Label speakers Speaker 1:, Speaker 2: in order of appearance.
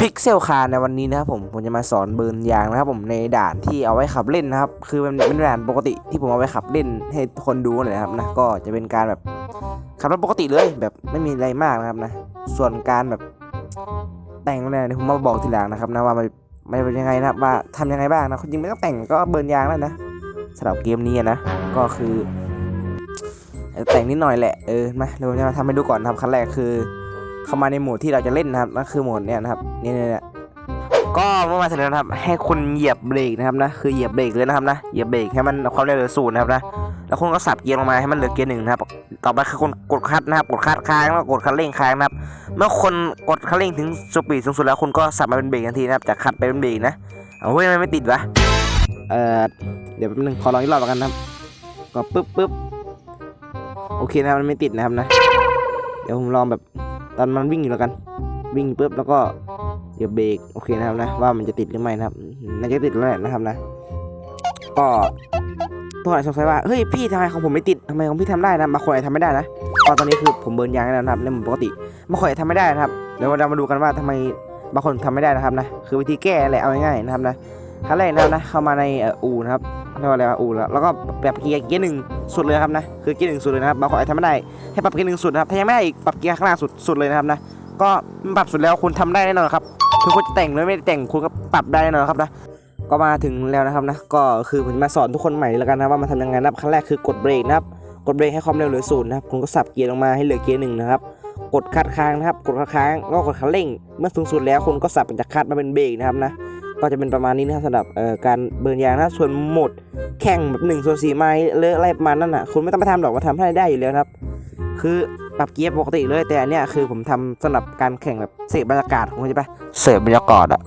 Speaker 1: พิกเซลคาร์ในวันนี้นะครับผมผมจะมาสอนเบิร์นยางนะครับผมในด่านที่เอาไว้ขับเล่นนะครับคือมันเป็นด่านปกติที่ผมเอาไว้ขับเล่นให้คนดูเลยนะครับนะก็จะเป็นการแบบขับรถปกติเลยแบบไม่มีอะไรมากนะครับนะส่วนการแบบแต่งเนี่ยเดี๋ยวผมมาบอกทีหลังนะครับนะว่ามันมันเป็นยังไงนะครับว่าทำยังไงบ้างนะจริงไม่ต้องแต่งก็เบิร์นยางแล้วนะสำหรับเกมนี้นะก็คือเอ่อแต่งนิดหน่อยแหละเออมาเราจะมาทำให้ดูก่อนนะครับขั้นแรกคือ เข้ามาในโหมดที่เราจะเล่นนะครับนั่นคือโหมดเนี้ยนะครับนี่เนี่ยเนี่ก็เมื่อมาเสร็จแล้วนะครับ ให้คุณเหยียบเบรกนะครับนะคือเหยียบเบรกเลยนะครับนะเหยียบเบรกให้มันความเร็วเหลือศูนย์นะครับนะแล้วคุณก็สับเกียร์ลงมาให้มันเหลือเกียร์หนึ่งนะครับต่อไปคือคุณกดคลัตช์นะครับ กดคลัตช์ค้างแล้วกดคันเร่งค้างนะครับ เมื่อคนกดคันเร่งถึงสปีดสูงสุดแล้วคุณก็สับมาเป็นเบรกทันทีนะครับจากคลัตช์ไปเป็นเบรกนะเอาเฮ้ยมันไม่ติดวะเออเดี๋ยวแป๊บนึงขอลองอีกรอบแล้วกันนะครับก็ปึ๊บปึ๊บโอเคนะมันไม่ติดนะครับนะ เดี๋ยวผมลองแบบ ตอนมันวิ่งอยู่แล้วกัน วิ่งปุ๊บแล้วก็เดี๋ยวเบรกโอเคนะครับนะว่ามันจะติดหรือไม่นะครับน่าจะติดแล้วแหละนะครับนะ ก็ทุกคนสงสัยว่าเฮ้ยพี่ทำไมของผมไม่ติดทำไมของพี่ทำได้นะบางคนอาจทำไม่ได้นะก็ตอนนี้คือผมเบิร์นยางแล้วนะครับในหมุนปกติบางคนอาจทำไม่ได้นะครับเดี๋ยวเรามาดูกันว่าทำไมบางคนทำไม่ได้นะครับนะคือวิธีแก้แหละเอาง่ายๆนะครับนะขั้นแรกนะครับนะเข้ามาในอู่นะครับ เรียกว่าอะไรอู่แล้วแล้วก็แบบเกียร์เกียร์หนึ่งสุดเลยครับนะคือเกียร์หนึ่งสุดเลยนะครับบางคนอาจทำไม่ได้ให้ปรับเกียร์หนึ่งสุดนะครับถ้ายังไม่ได้อีกปรับเกียร์ข้างล่างสุดสุดเลยนะครับนะก็ปรับสุดแล้วคุณทำได้แน่นอนครับคือคุณจะแต่งหรือไม่แต่งคุณก็ปรับได้แน่นอนครับนะก็มาถึงแล้วนะครับนะก็คือผมจะมาสอนทุกคนใหม่แล้วกันนะว่ามันทำยังไงนะครับขั้นแรกคือกดเบรกนะครับกดเบรกให้ความเร็วเหลือศูนย์นะครับคุณก็สับเกียร์ลงมาให้เหลือเกียร์หนึ่งนะครับกดคัดค้างนะครับกดคัดค้างแล้วก็กดคันเร่ง เมื่อสูงสุดแล้วคุณก็สับจากคัดมาเป็นเบรกนะครับนะ ก็จะเป็นประมาณนี้นะครับสำหรับการเบิร์นยางนะส่วนหมดแข่งแบบหนึ่งส่วนสี่ไม้หรืออะไรประมาณนั้นอะคุณไม่ต้องไปทำหรอกมาทำให้ได้อยู่แล้วครับ คือปรับเกียร์ปกติเลยแต่อันเนี้ยคือผมทำสำหรับการแข่งแบบเสพบรรยากาศของคุณใช่ปะเสพบรรยากาศอะ